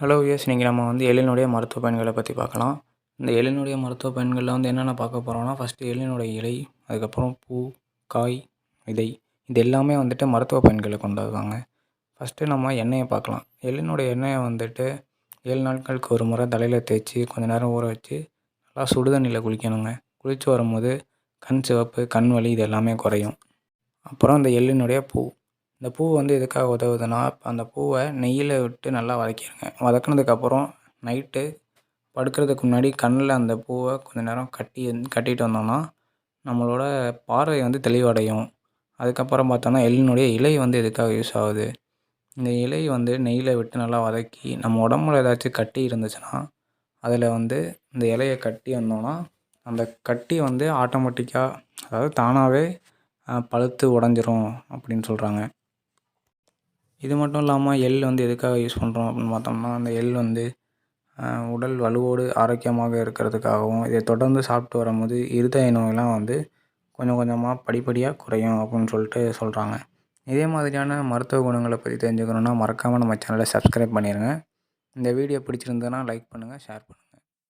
Hello yes இன்றைக்கி நம்ம வந்து எள்ளினுடைய மருத்துவ பயன்களை பற்றி பார்க்கலாம். இந்த எள்ளினுடைய மருத்துவ பயன்களில் வந்து என்னென்ன பார்க்க போகிறோம்னா ஃபஸ்ட்டு எள்ளினுடைய இலை அதுக்கப்புறம் பூ காய் விதை இது எல்லாமே வந்துட்டு மருத்துவ பயன்களை கொண்டதுதாங்க ஃபஸ்ட்டு நம்ம எண்ணெயை பார்க்கலாம். எள்ளினுடைய எண்ணெயை வந்துட்டு ஏழு நாட்களுக்கு ஒரு முறை தலையில் தேய்ச்சி கொஞ்ச நேரம் ஊற வச்சு நல்லா சுடு தண்ணியில் குளிக்கணுங்க. குளித்து வரும்போது கண் சிவப்பு கண் வலி இது எல்லாமே குறையும். அப்புறம் இந்த எள்ளினுடைய பூ. இந்த பூ வந்து எதுக்காக உதவுதுன்னா அந்த பூவை நெய்யில் விட்டு நல்லா வதக்கிடுங்க வதக்குனதுக்கப்புறம் நைட்டு படுக்கிறதுக்கு முன்னாடி கண்ணில் அந்த பூவை கொஞ்ச நேரம் கட்டி கட்டிட்டு வந்தோம்னா நம்மளோட பார்வை வந்து தெளிவடையும். அதுக்கப்புறம் பார்த்தோன்னா எள்ளினுடைய இலை வந்து எதுக்காக யூஸ் ஆகுது? இந்த இலை வந்து நெய்யில் விட்டு நல்லா வதக்கி நம்ம உடம்புல ஏதாச்சும் கட்டி இருந்துச்சுன்னா அதில் வந்து இந்த இலையை கட்டி வந்தோம்னா அந்த கட்டி வந்து ஆட்டோமேட்டிக்காக அதாவது தானாகவே பழுத்து உடஞ்சிரும் அப்படின்னு சொல்கிறாங்க இது மட்டும் இல்லாமல் எள் வந்து எதுக்காக யூஸ் பண்ணுறோம் அப்படின்னு பார்த்தோம்னா அந்த எள் வந்து உடல் வலுவோடு ஆரோக்கியமாக இருக்கிறதுக்காகவும் இதை தொடர்ந்து சாப்பிட்டு வரும்போது இருதய நோயெல்லாம் வந்து கொஞ்சம் கொஞ்சமாக படிப்படியாக குறையும் அப்படின்னு சொல்லிட்டு சொல்கிறாங்க இதே மாதிரியான மருத்துவ குணங்களை பற்றி தெரிஞ்சுக்கணுன்னா மறக்காமல் நம்ம சேனலை சப்ஸ்கிரைப் பண்ணிடுங்க இந்த வீடியோ பிடிச்சிருந்ததுன்னா லைக் பண்ணுங்கள் ஷேர் பண்ணுங்கள்